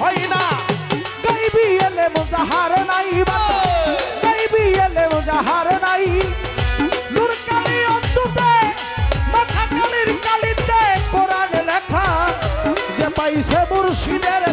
হয় না। গাইবি এলে মুজাহার নাই গাইবি এলে মুজাহার নাই। নূর কালি অদ্ভুতে, মাথা কালির কালিতে কোরআন লেখা। যে পাইছে মুর্শিদের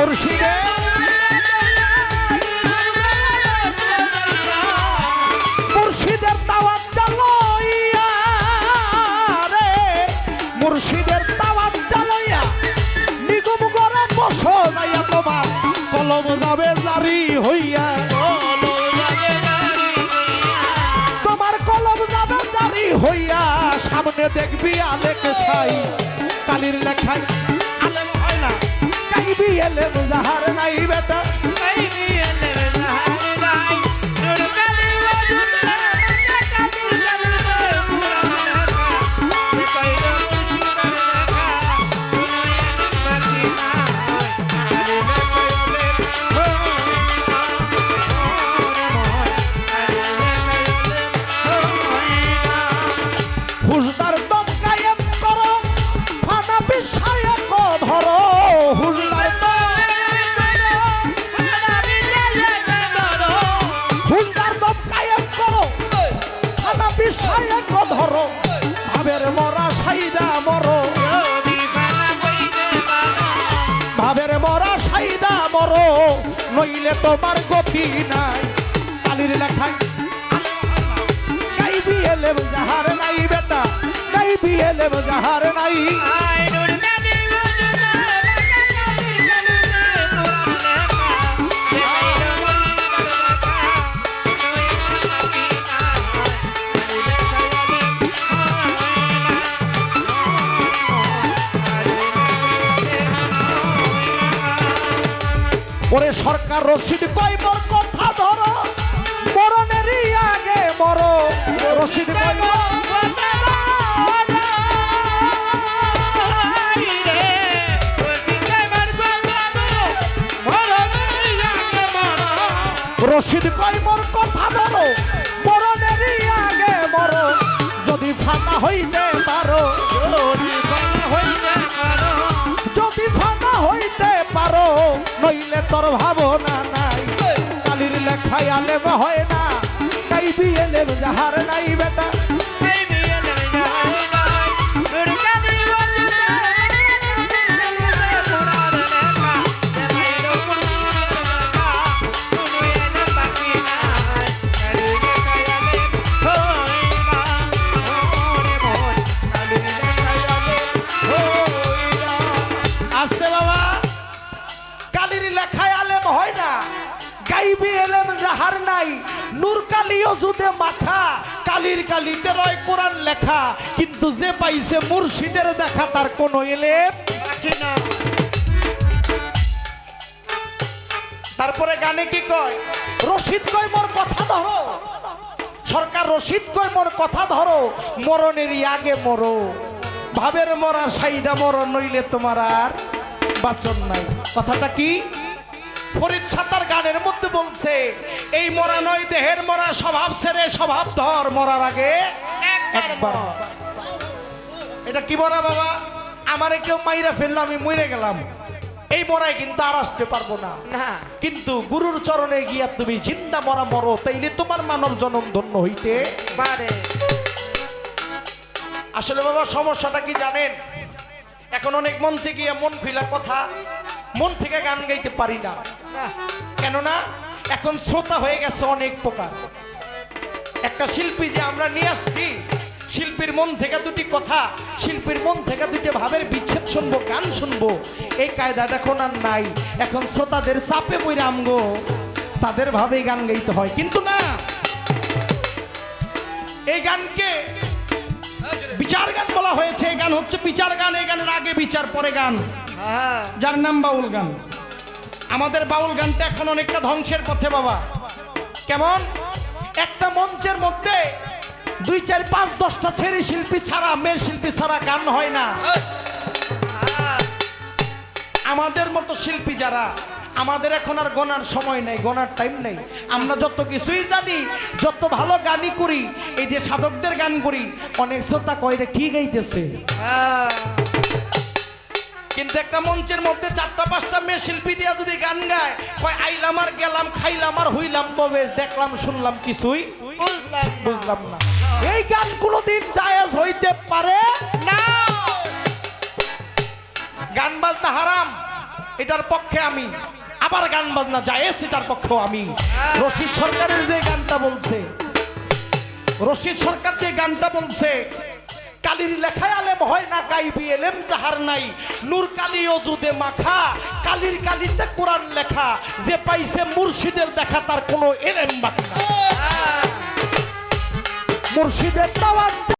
মুর্শিদে মুর্শিদের দাওয়াত চালইয়া রে। মুর্শিদের দাওয়াত চালইয়া নিগুম ঘরে বস যাইয়া তোমার কলম যাবে জারি হইয়া। তোমার কলম যাবে জারি হইয়া, সামনে দেখবি আলেক ছাই। কালির না কাইবি এলে মুজাহার নাই বেটা হুজদার ভাবের মরা সাইদা মর। ভাবের মরা সাইদা মর, নইলে তোমার গতি নাই। কালির লেখায়, গাইবি এলে যাহার নাই বেটা, গাইবি এলে যাহার নাই। ওরে সরকার রশিদ কইবর কথা ধরো। মরণেরই আগে মরো। রশিদ কইবর রশিদ কইবর তোর ভাবনা নাই। কালির লেখায় আলেম হয় না। কাইবি এলেম যাহার নাই বেটা। আসতে বাবা লেখায় আলেম হয় না। গাইবি এলেম যাহার নাই। নূর কালি ওজুদে মাথা কালির কালিতে রয় কোরআন লেখা। কিন্তু যে পাইছে মুর্শিদের দেখা, তার কোন এলেম তারপরে গানে কি কয়? রশিদ কয়, মোর কথা ধরো। সরকার, রশিদ কয়, মোর কথা ধরো। মরণেরই আগে মরো। ভাবের মরা সাইদা মরণ নইলে তোমার আর বাসন নাই। কথাটা কি? ফরিদ সাতার গানের মধ্যে বলছে এই মরা নয় দেহের মরা স্বভাব ছেড়ে স্বভাব ধর মরার আগে একবার। এটা কি মরা বাবা? আমারে কেউ মাইরা ফেলল আমি মরে গেলাম। এই মরায় কিন্তু আর আসতে পারব না। কিন্তু গুরুর চরণে গিয়া তুমি জিন্দা মরা মরো তাইলে তোমার মানব জনম ধন্য হইতে পারে আসলে বাবা সমস্যাটা কি জানেন? এখন অনেক মঞ্চে গিয়ে মন খুইলা কথা মন থেকে গান গাইতে পারি না। কেননা এখন শ্রোতা হয়ে গেছে অনেক প্রকার। একটা শিল্পী যে আমরা নিয়ে আসছি শিল্পীর মন থেকে দুটি কথা শিল্পীর মন থেকে দুটি ভাবের বিচ্ছেদ শুনব গান শুনব। এই কায়দাটা এখন আর নাই। এখন শ্রোতাদের চাপে বইরা আমগো। তাদের ভাবে গান গাইতে হয়। কিন্তু না! এই গানকে বিচার গান বলা হয়েছে। এই গান হচ্ছে বিচার গান। এই গানের আগে বিচার পরে গান। হ্যাঁ। যার নাম বাউল গান। আমাদের বাউল গানটা এখন অনেকটা ধ্বংসের পথে, বাবা। কেমন? একটা মঞ্চের মধ্যে দুই, চার, পাঁচ, দশটা ছেড়ে শিল্পী ছাড়া মেয়ে শিল্পী ছাড়া গান হয় না। আমাদের মতো শিল্পী যারা, আমাদের এখন আর গোনার সময় নেই, গোনার টাইম নেই। আমরা যত কিছুই জানি, যত ভালো গানই করি, এই যে সাধকদের গান করি, অনেক শ্রোতা কয়টা কি গাইতেছে? কিন্তু একটা মঞ্চের মধ্যে চারটা পাঁচটা মেয়ে শিল্পী দিয়া যদি গান গায় কয় আইলাম আর গেলাম খাইলাম আর হইলাম তবে দেখলাম শুনলাম কিছুই বুঝলাম বুঝলাম না। এই গান কোনোদিন জায়েজ হইতে পারে? না। গান বাজনা হারাম এটার পক্ষে আমি। আবার গান বাজনা জায়েজ এটার পক্ষেও আমি। রশিদ সরকারের যে গানটা বলছে রশিদ সরকার যে গানটা বলছে কালির লেখায় আলেম হয় না গাইবি এলেম যাহার নাই। নূর কালি অজুদে মাখা কালির কালিতে কোরআন লেখা। যে পাইছে মুর্শিদের দেখা তার কোনো এলেম বাকি মুর্শিদের দাওয়াত